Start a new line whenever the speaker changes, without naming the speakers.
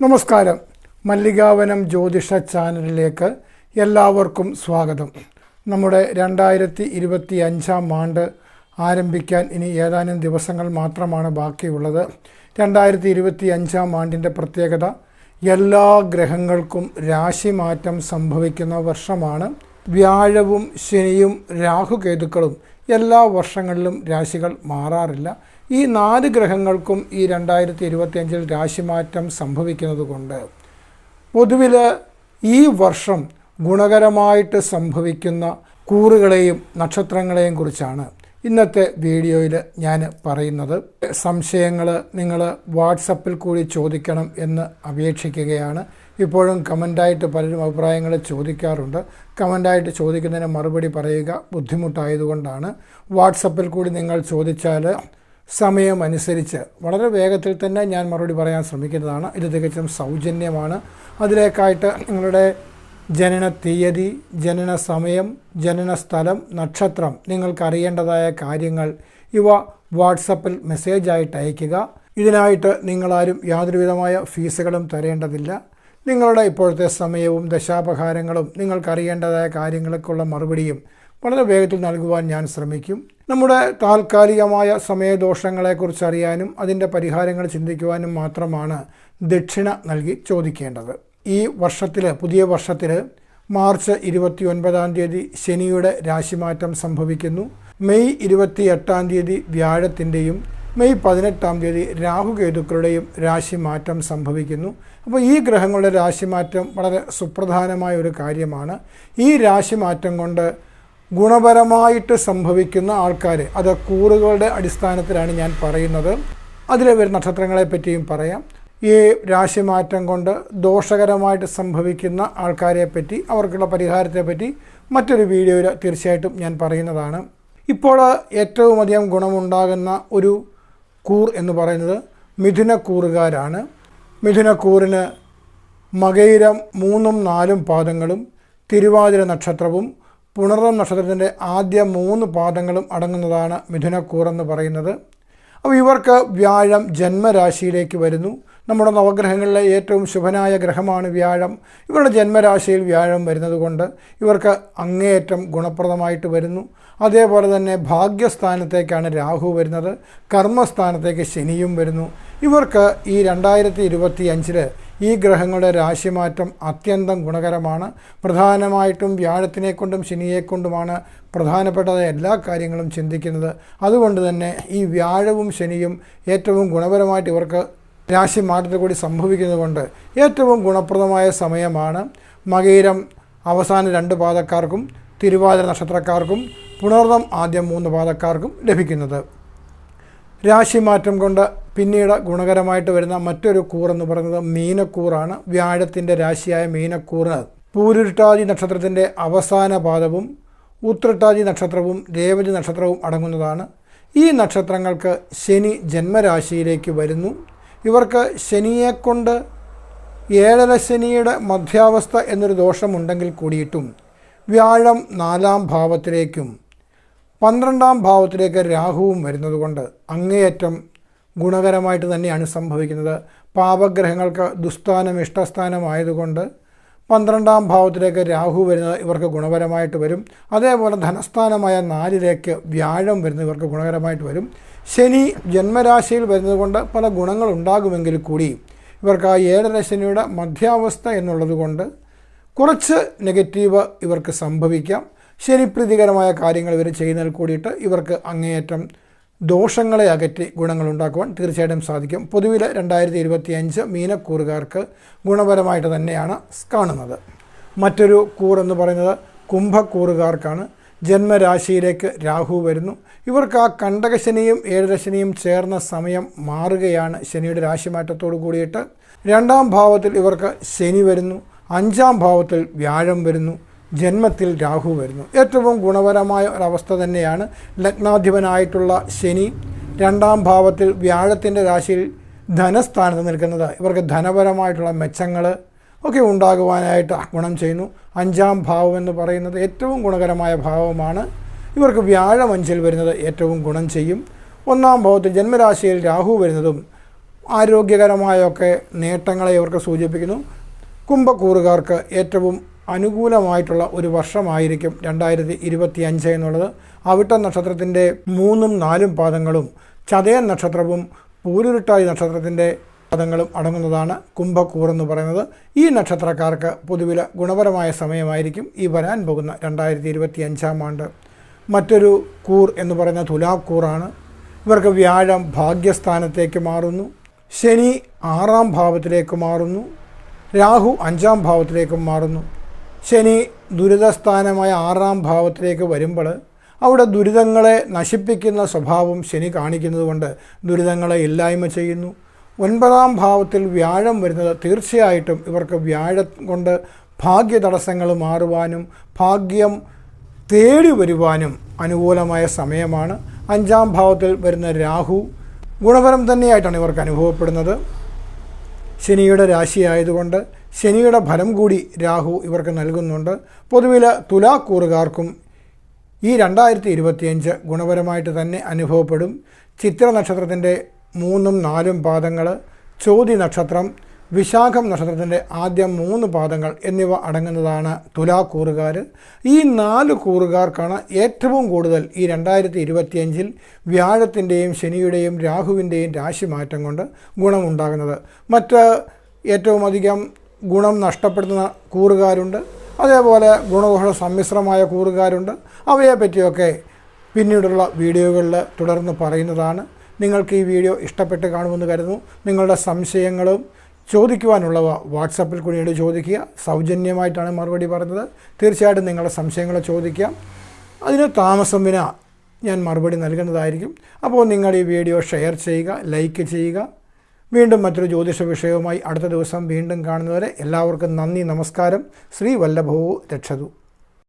നമസ്കാരം. മല്ലികാവനം ജ്യോതിഷ ചാനലിലേക്ക് എല്ലാവർക്കും സ്വാഗതം. നമ്മുടെ രണ്ടായിരത്തി ഇരുപത്തി അഞ്ചാം ആണ്ട് ആരംഭിക്കാൻ ഇനി ഏതാനും ദിവസങ്ങൾ മാത്രമാണ് ബാക്കിയുള്ളത്. രണ്ടായിരത്തി ഇരുപത്തി അഞ്ചാം ആണ്ടിന്റെ പ്രത്യേകത എല്ലാ ഗ്രഹങ്ങൾക്കും രാശിമാറ്റം സംഭവിക്കുന്ന വർഷമാണ്. വ്യാഴവും ശനിയും രാഹുകേതുക്കളും എല്ലാ വർഷങ്ങളിലും രാശികൾ മാറാറില്ല. ഈ നാല് ഗ്രഹങ്ങൾക്കും ഈ രണ്ടായിരത്തി ഇരുപത്തിയഞ്ചിൽ രാശിമാറ്റം സംഭവിക്കുന്നത് കൊണ്ട് പൊതുവിൽ ഈ വർഷം ഗുണകരമായിട്ട് സംഭവിക്കുന്ന കൂറുകളെയും നക്ഷത്രങ്ങളെയും കുറിച്ചാണ് ഇന്നത്തെ വീഡിയോയിൽ ഞാൻ പറയുന്നത്. സംശയങ്ങൾ നിങ്ങൾ വാട്സപ്പിൽ കൂടി ചോദിക്കണം എന്ന് അപേക്ഷിക്കുകയാണ്. ഇപ്പോഴും കമന്റായിട്ട് പലരും അഭിപ്രായങ്ങൾ ചോദിക്കാറുണ്ട്. കമന്റായിട്ട് ചോദിക്കുന്നതിന് മറുപടി പറയുക ബുദ്ധിമുട്ടായതുകൊണ്ടാണ്. വാട്സപ്പിൽ കൂടി നിങ്ങൾ ചോദിച്ചാൽ സമയമനുസരിച്ച്. വളരെ വേഗത്തിൽ തന്നെ ഞാൻ മറുപടി പറയാൻ ശ്രമിക്കുന്നതാണ്. ഇത് തികച്ചും സൗജന്യമാണ്. അതിലേക്കായിട്ട് നിങ്ങളുടെ ജനന തീയതി ജനന സമയം ജനന സ്ഥലം നക്ഷത്രം നിങ്ങൾക്കറിയേണ്ടതായ കാര്യങ്ങൾ ഇവ വാട്സപ്പിൽ മെസ്സേജായിട്ട് അയയ്ക്കുക. ഇതിനായിട്ട് നിങ്ങളാരും യാതൊരുവിധമായ ഫീസുകളും തരേണ്ടതില്ല. നിങ്ങളുടെ ഇപ്പോഴത്തെ സമയവും ദശാപഹാരങ്ങളും നിങ്ങൾക്കറിയേണ്ടതായ കാര്യങ്ങൾക്കുള്ള മറുപടിയും വളരെ വേഗത്തിൽ നൽകുവാൻ ഞാൻ ശ്രമിക്കും. നമ്മുടെ താൽക്കാലികമായ സമയദോഷങ്ങളെക്കുറിച്ച് അറിയാനും അതിന്റെ പരിഹാരങ്ങൾ ചിന്തിക്കുവാനും മാത്രമാണ് ദക്ഷിണ നൽകി ചോദിക്കേണ്ടത്. ഈ വർഷത്തിൽ പുതിയ വർഷത്തിൽ മാർച്ച് ഇരുപത്തി ഒൻപതാം തീയതി ശനിയുടെ രാശിമാറ്റം സംഭവിക്കുന്നു. മെയ് ഇരുപത്തി എട്ടാം തീയതി വ്യാഴത്തിന്റെയും മെയ് പതിനെട്ടാം തീയതി രാഹുകേതുക്കളുടെയും രാശിമാറ്റം സംഭവിക്കുന്നു. അപ്പോൾ ഈ ഗ്രഹങ്ങളുടെ രാശിമാറ്റം വളരെ സുപ്രധാനമായ ഒരു കാര്യമാണ്. ഈ രാശിമാറ്റം കൊണ്ട് ഗുണപരമായിട്ട് സംഭവിക്കുന്ന ആൾക്കാർ അത് കൂറുകളുടെ അടിസ്ഥാനത്തിലാണ് ഞാൻ പറയുന്നത്. അതിലെ വരുന്ന നക്ഷത്രങ്ങളെ പറ്റിയും പറയാം. ഈ രാശിമാറ്റം കൊണ്ട് ദോഷകരമായിട്ട് സംഭവിക്കുന്ന ആൾക്കാരെ പറ്റി അവർക്കുള്ള പരിഹാരത്തെ പറ്റി മറ്റൊരു വീഡിയോയിൽ തീർച്ചയായിട്ടും ഞാൻ പറയുന്നതാണ്. ഇപ്പോൾ ഏറ്റവും അധികം ഗുണമുണ്ടാകുന്ന ഒരു കൂർ എന്ന് പറയുന്നത് മിഥുനക്കൂറുകാരാണ് മിഥുനക്കൂറിന് മകയിരം മൂന്നും നാലും പാദങ്ങളും തിരുവാതിര നക്ഷത്രവും പുണർവം നക്ഷത്രത്തിന്റെ ആദ്യ മൂന്ന് പാദങ്ങളും അടങ്ങുന്നതാണ് മിഥുനക്കൂറെന്ന് പറയുന്നത്. അപ്പോൾ ഇവർക്ക് വ്യാഴം ജന്മരാശിയിലേക്ക് വരുന്നു. നമ്മുടെ നവഗ്രഹങ്ങളിലെ ഏറ്റവും ശുഭനായ ഗ്രഹമാണ് വ്യാഴം. ഇവരുടെ ജന്മരാശിയിൽ വ്യാഴം വരുന്നത് കൊണ്ട് ഇവർക്ക് അങ്ങേയറ്റം ഗുണപ്രദമായിട്ട് വരുന്നു. അതേപോലെ തന്നെ ഭാഗ്യസ്ഥാനത്തേക്കാണ് രാഹു വരുന്നത്. കർമ്മസ്ഥാനത്തേക്ക് ശനിയും വരുന്നു. ഇവർക്ക് ഈ രണ്ടായിരത്തി ഇരുപത്തി അഞ്ചിൽ ഈ ഗ്രഹങ്ങളുടെ രാശിമാറ്റം അത്യന്തം ഗുണകരമാണ്. പ്രധാനമായിട്ടും വ്യാഴത്തിനെ കൊണ്ടും ശനിയെ കൊണ്ടുമാണ് പ്രധാനപ്പെട്ട എല്ലാ കാര്യങ്ങളും ചിന്തിക്കുന്നത്. അതുകൊണ്ട് തന്നെ ഈ വ്യാഴവും ശനിയും ഏറ്റവും ഗുണപരമായിട്ട് ഇവർക്ക് രാശി മാറ്റത്തിൽ കൂടി സംഭവിക്കുന്നതുകൊണ്ട് ഏറ്റവും ഗുണപ്രദമായ സമയമാണ് മകയിരം അവസാന രണ്ട് പാദക്കാർക്കും തിരുവാതിര നക്ഷത്രക്കാർക്കും പുണർന്നം ആദ്യം മൂന്ന് പാദക്കാർക്കും ലഭിക്കുന്നത്. രാശിമാറ്റം കൊണ്ട് പിന്നീട് ഗുണകരമായിട്ട് വരുന്ന മറ്റൊരു കൂർ എന്ന് പറയുന്നത് മീനക്കൂറാണ്. വ്യാഴത്തിന്റെ രാശിയായ മീനക്കൂറിന് പൂരുരുട്ടാതി നക്ഷത്രത്തിന്റെ അവസാന പാദവും ഉത്രട്ടാതി നക്ഷത്രവും രേവതി നക്ഷത്രവും അടങ്ങുന്നതാണ്. ഈ നക്ഷത്രങ്ങൾക്ക് ശനി ജന്മരാശിയിലേക്ക് വരുന്നു. ഇവർക്ക് ശനിയെക്കൊണ്ട് ഏഴര ശനിയുടെ മധ്യാവസ്ഥ എന്നൊരു ദോഷമുണ്ടെങ്കിൽ കൂടിയിട്ടും വ്യാഴം നാലാം ഭാവത്തിലേക്കും പന്ത്രണ്ടാം ഭാവത്തിലേക്ക് രാഹുവും വരുന്നതുകൊണ്ട് അങ്ങേയറ്റം ഗുണകരമായിട്ട് തന്നെയാണ് സംഭവിക്കുന്നത്. പാപഗ്രഹങ്ങൾക്ക് ദുസ്ഥാനം ഇഷ്ടസ്ഥാനമായതുകൊണ്ട് പന്ത്രണ്ടാം ഭാവത്തിലേക്ക് രാഹു വരുന്നത് ഇവർക്ക് ഗുണപരമായിട്ട് വരും. അതേപോലെ ധനസ്ഥാനമായ നാലിലേക്ക് വ്യാഴം വരുന്നത് ഇവർക്ക് ഗുണകരമായിട്ട് വരും. ശനി ജന്മരാശിയിൽ വരുന്നത് പല ഗുണങ്ങൾ ഉണ്ടാകുമെങ്കിൽ കൂടി ഇവർക്ക് ആ ഏഴര ശനിയുടെ മധ്യാവസ്ഥ എന്നുള്ളത് കൊണ്ട് കുറച്ച് നെഗറ്റീവ് ഇവർക്ക് സംഭവിക്കാം. ശനിപ്രീതികരമായ കാര്യങ്ങൾ ഇവർ ചെയ്യുന്നതിൽ കൂടിയിട്ട് ഇവർക്ക് അങ്ങേയറ്റം ദോഷങ്ങളെ അകറ്റി ഗുണങ്ങൾ ഉണ്ടാക്കുവാൻ തീർച്ചയായിട്ടും സാധിക്കും. പൊതുവിൽ രണ്ടായിരത്തി ഇരുപത്തി അഞ്ച് മീനക്കൂറുകാർക്ക് ഗുണപരമായിട്ട് തന്നെയാണ് കാണുന്നത്. മറ്റൊരു കൂർ എന്ന് പറയുന്നത് കുംഭക്കൂറുകാർക്കാണ്. ജന്മരാശിയിലേക്ക് രാഹു വരുന്നു. ഇവർക്ക് ആ കണ്ടകശനിയും ഏഴരശനിയും ചേർന്ന സമയം മാറുകയാണ് ശനിയുടെ രാശിമാറ്റത്തോടു കൂടിയിട്ട്. രണ്ടാം ഭാവത്തിൽ ഇവർക്ക് ശനി വരുന്നു. അഞ്ചാം ഭാവത്തിൽ വ്യാഴം വരുന്നു. ജന്മത്തിൽ രാഹു വരുന്നു. ഏറ്റവും ഗുണപരമായ ഒരവസ്ഥ തന്നെയാണ് ലഗ്നാധിപനായിട്ടുള്ള ശനി. രണ്ടാം ഭാവത്തിൽ വ്യാഴത്തിന്റെ രാശിയിൽ ധനസ്ഥാനത്ത് നിൽക്കുന്നത്. ഇവർക്ക് ധനപരമായിട്ടുള്ള മെച്ചങ്ങൾ ഒക്കെ ഉണ്ടാകുവാനായിട്ട് ഗുണം ചെയ്യുന്നു. അഞ്ചാം ഭാവം എന്ന് പറയുന്നത് ഏറ്റവും ഗുണകരമായ ഭാവമാണ്. ഇവർക്ക് വ്യാഴം അഞ്ചിൽ വരുന്നത് ഏറ്റവും ഗുണം ചെയ്യും. ഒന്നാം ഭാവത്തിൽ ജന്മരാശിയിൽ രാഹു വരുന്നതും ആരോഗ്യകരമായൊക്കെ നേട്ടങ്ങളെ ഇവർക്ക് സൂചിപ്പിക്കുന്നു. കുംഭക്കൂറുകാർക്ക് ഏറ്റവും അനുകൂലമായിട്ടുള്ള ഒരു വർഷമായിരിക്കും രണ്ടായിരത്തി ഇരുപത്തി അഞ്ച് എന്നുള്ളത്. അവിട്ട നക്ഷത്രത്തിന്റെ മൂന്നും നാലും പാദങ്ങളും ചതയൻ നക്ഷത്രവും പൂരുരുട്ടായി നക്ഷത്രത്തിന്റെ പദങ്ങളും അടങ്ങുന്നതാണ് കുംഭക്കൂർ എന്ന് പറയുന്നത്. ഈ നക്ഷത്രക്കാർക്ക് പൊതുവില ഗുണപരമായ സമയമായിരിക്കും ഈ വരാൻ പോകുന്ന രണ്ടായിരത്തി ഇരുപത്തി അഞ്ചാം ആണ്ട്. മറ്റൊരു കൂർ എന്ന് പറയുന്ന തുലാക്കൂറാണ്. ഇവർക്ക് വ്യാഴം ഭാഗ്യസ്ഥാനത്തേക്ക് മാറുന്നു. ശനി ആറാം ഭാവത്തിലേക്ക് മാറുന്നു. രാഹു അഞ്ചാം ഭാവത്തിലേക്കും മാറുന്നു. ശനി ദുരിതസ്ഥാനമായ ആറാം ഭാവത്തിലേക്ക് വരുമ്പോൾ അവിടെ ദുരിതങ്ങളെ നശിപ്പിക്കുന്ന സ്വഭാവം ശനി കാണിക്കുന്നതുകൊണ്ട് ദുരിതങ്ങളെ ഇല്ലായ്മ ചെയ്യുന്നു. ഒൻപതാം ഭാവത്തിൽ വ്യാഴം വരുന്നത് തീർച്ചയായിട്ടും ഇവർക്ക് വ്യാഴം കൊണ്ട് ഭാഗ്യ തടസ്സങ്ങൾ മാറുവാനും ഭാഗ്യം തേടി വരുവാനും അനുകൂലമായ സമയമാണ്. അഞ്ചാം ഭാവത്തിൽ വരുന്ന രാഹു ഗുണപരം തന്നെയായിട്ടാണ് ഇവർക്ക് അനുഭവപ്പെടുന്നത്. ശനിയുടെ രാശിയായതുകൊണ്ട് ശനിയുടെ ഫലം കൂടി രാഹു ഇവർക്ക് നൽകുന്നുണ്ട്. പൊതുവിൽ തുലാക്കൂറുകാർക്കും ഈ രണ്ടായിരത്തി ഇരുപത്തിയഞ്ച് ഗുണപരമായിട്ട് തന്നെ അനുഭവപ്പെടും. ചിത്ര നക്ഷത്രത്തിന്റെ മൂന്നും നാലും പാദങ്ങൾ ചോതി നക്ഷത്രം വിശാഖം നക്ഷത്രത്തിന്റെ ആദ്യം മൂന്ന് പാദങ്ങൾ എന്നിവ അടങ്ങുന്നതാണ് തുലാക്കൂറുകാർ ഈ നാല് കൂറുകാർക്കാണ് ഏറ്റവും കൂടുതൽ ഈ രണ്ടായിരത്തി ഇരുപത്തിയഞ്ചിൽ വ്യാഴത്തിന്റെയും ശനിയുടെയും രാഹുവിന്റെയും രാശിമാറ്റം കൊണ്ട് ഗുണമുണ്ടാകുന്നത്. മറ്റ് ഏറ്റവും അധികം ഗുണം നഷ്ടപ്പെടുന്ന കൂറുകാരുണ്ട്. അതേപോലെ ഗുണദോഷ സമ്മിശ്രമായ കൂറുകാരുണ്ട്. അവയെ പറ്റിയൊക്കെ പിന്നീടുള്ള വീഡിയോകളിൽ തുടർന്ന് പറയുന്നതാണ്. നിങ്ങൾക്ക് ഈ വീഡിയോ ഇഷ്ടപ്പെട്ട് കാണുമെന്ന് കരുതുന്നു. നിങ്ങളുടെ സംശയങ്ങളും ചോദിക്കുവാനുള്ളവ വാട്സാപ്പിൽ കൂടിയിട്ട് ചോദിക്കുക. സൗജന്യമായിട്ടാണ് മറുപടി പറഞ്ഞത്. തീർച്ചയായിട്ടും നിങ്ങളുടെ സംശയങ്ങൾ ചോദിക്കാം. അതിന് താമസം വിന ഞാൻ മറുപടി നൽകുന്നതായിരിക്കും. അപ്പോൾ നിങ്ങൾ ഈ വീഡിയോ ഷെയർ ചെയ്യുക ലൈക്ക് ചെയ്യുക. വീണ്ടും മറ്റൊരു ജ്യോതിഷ വിഷയവുമായി അടുത്ത ദിവസം വീണ്ടും കാണുന്നവരെ എല്ലാവർക്കും നന്ദി നമസ്കാരം. ശ്രീ വല്ലഭവു രക്ഷതു.